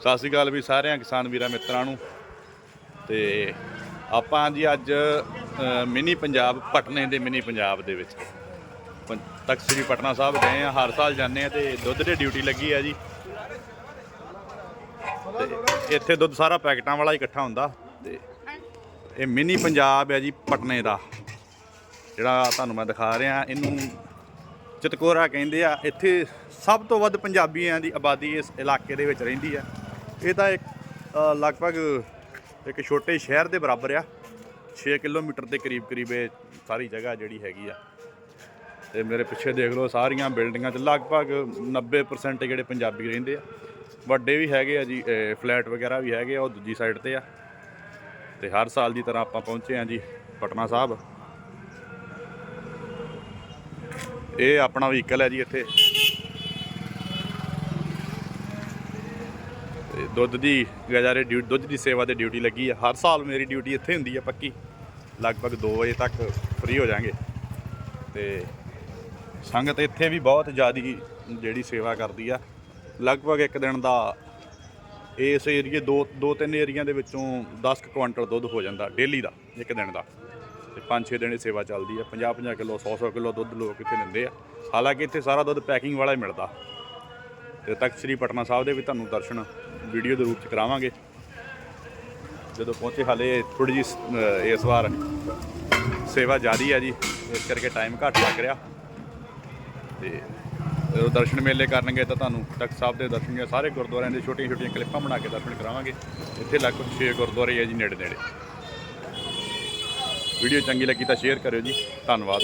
ਸਤਿ ਸ਼੍ਰੀ ਅਕਾਲ ਵੀ ਸਾਰਿਆਂ ਕਿਸਾਨ ਵੀਰਾਂ ਮਿੱਤਰਾਂ ਨੂੰ। ਤੇ ਆਪਾਂ ਜੀ ਅੱਜ ਮਿਨੀ ਪੰਜਾਬ, ਪਟਨੇ ਦੇ ਮਿਨੀ ਪੰਜਾਬ ਦੇ ਵਿੱਚ। ਪੰ- ਤਖਤ ਸ੍ਰੀ ਪਟਨਾ ਸਾਹਿਬ ਗਏ ਆ, ਹਰ ਸਾਲ ਜਾਂਦੇ ਆ ਤੇ ਦੁੱਧ ਦੀ ਡਿਊਟੀ ਲੱਗੀ ਆ ਜੀ। ਤੇ ਇੱਥੇ ਦੁੱਧ ਸਾਰਾ ਪੈਕਟਾਂ ਵਾਲਾ ਹੀ ਇਕੱਠਾ ਹੁੰਦਾ ਤੇ ਇਹ ਮਿਨੀ ਪੰਜਾਬ ਹੈ ਜੀ, ਪਟਨੇ ਦਾ। ਜਿਹੜਾ ਤੁਹਾਨੂੰ ਮੈਂ ਦਿਖਾ ਰਿਹਾ, ਇਹਨੂੰ ਚਤਕੋਰਾ ਕਹਿੰਦੇ ਆ। ਇੱਥੇ ਸਭ ਤੋਂ ਵੱਧ ਪੰਜਾਬੀਆਂ ਦੀ ਆਬਾਦੀ ਇਸ ਇਲਾਕੇ ਦੇ ਵਿੱਚ ਰਹਿੰਦੀ ਆ। ਇਹ ਤਾਂ ਇੱਕ ਲਗਭਗ ਇੱਕ ਛੋਟੇ ਸ਼ਹਿਰ ਦੇ ਬਰਾਬਰ ਆ। 6 ਕਿਲੋਮੀਟਰ ਦੇ ਕਰੀਬ ਕਰੀਬ ਇਹ ਸਾਰੀ ਜਗ੍ਹਾ ਜਿਹੜੀ ਹੈਗੀ ਆ। ਤੇ ਮੇਰੇ ਪਿੱਛੇ ਦੇਖ ਲਓ ਸਾਰੀਆਂ ਬਿਲਡਿੰਗਾਂ 'ਚ ਲਗਭਗ 90% ਜਿਹੜੇ ਪੰਜਾਬੀ ਰਹਿੰਦੇ ਆ। ਵੱਡੇ ਵੀ ਹੈਗੇ ਆ ਜੀ ਫਲੈਟ ਵਗੈਰਾ ਵੀ ਹੈਗੇ ਆ, ਉਹ ਦੂਜੀ ਸਾਈਡ ਤੇ ਆ। ਤੇ ਹਰ ਸਾਲ ਦੀ ਤਰ੍ਹਾਂ ਆਪਾਂ ਪਹੁੰਚੇ ਆ ਜੀ ਪਟਨਾ ਸਾਹਿਬ। ਇਹ ਆਪਣਾ ਵਹੀਕਲ ਹੈ ਜੀ ਇੱਥੇ। ਤੇ ਦੁੱਧ ਦੀ ਗਜਾਰੇ ਡਿਊਟੀ ਦੁੱਧ ਦੀ ਸੇਵਾ ਤੇ ਡਿਊਟੀ ਲੱਗੀ ਆ। ਹਰ ਸਾਲ ਮੇਰੀ ਡਿਊਟੀ ਇੱਥੇ ਹੁੰਦੀ ਆ ਪੱਕੀ। ਲਗਭਗ 2 ਵਜੇ ਤੱਕ ਫ੍ਰੀ ਹੋ ਜਾਾਂਗੇ। ਤੇ ਸੰਗਤ ਇੱਥੇ ਵੀ ਬਹੁਤ ਜ਼ਿਆਦੀ ਜਿਹੜੀ ਸੇਵਾ ਕਰਦੀ ਆ। ਲਗਭਗ ਇੱਕ ਦਿਨ ਦਾ ਇਸ ਏਰੀਏ ਦੋ ਦੋ ਤਿੰਨ ਏਰੀਆਂ ਦੇ ਵਿੱਚੋਂ 10 ਕੁ ਕੁਆਂਟਲ ਦੁੱਧ ਹੋ ਜਾਂਦਾ ਡੇਲੀ ਦਾ, ਇੱਕ ਦਿਨ ਦਾ। ਤੇ 5-6 ਦਿਨ ਇਹ ਸੇਵਾ ਚੱਲਦੀ ਆ। 50-50 ਕਿਲੋ 100-100 ਕਿਲੋ ਦੁੱਧ ਲੋਕ ਇੱਥੇ ਦਿੰਦੇ ਆ। ਹਾਲਾਂਕਿ ਇੱਥੇ ਸਾਰਾ ਦੁੱਧ ਪੈਕਿੰਗ ਵਾਲਾ ਹੀ ਮਿਲਦਾ। ਤੇ ਤਖਤ ਸ੍ਰੀ ਪਟਨਾ ਸਾਹਿਬ ਦੇ ਵੀ ਤੁਹਾਨੂੰ ਦਰਸ਼ਨ ਵੀਡੀਓ ਦੇ ਰੂਪ ਚ ਕਰਾਵਾਂਗੇ। ਜਦੋਂ ਪਹੁੰਚੇ ਹਾਲੇ ਥੋੜੀ ਜੀ ਇਸ ਵਾਰ ਸੇਵਾ ਜਾਰੀ ਹੈ ਜੀ, ਇਸ ਕਰਕੇ ਟਾਈਮ ਘੱਟ ਲੱਗ ਰਿਹਾ। ਤੇ ਜਦੋਂ ਦਰਸ਼ਨ ਮੇਲੇ ਕਰਨਗੇ ਤਾਂ ਤੁਹਾਨੂੰ ਤਖਤ ਸਾਹਿਬ ਦੇ ਦਰਸ਼ਨ ਜਾਂ ਸਾਰੇ ਗੁਰਦੁਆਰਿਆਂ ਦੇ ਛੋਟੀਆਂ ਛੋਟੀਆਂ ਕਲਿੱਪਾਂ ਬਣਾ ਕੇ ਦਰਸ਼ਨ ਕਰਾਵਾਂਗੇ। ਇੱਥੇ ਲਗਭਗ 6 ਗੁਰਦੁਆਰੇ ਹੈ ਜੀ ਨੇੜੇ ਨੇੜੇ ਵੀਡੀਓ ਚੰਗੀ ਲੱਗੀ ਤਾਂ ਸ਼ੇਅਰ ਕਰਿਓ ਜੀ। ਧੰਨਵਾਦ।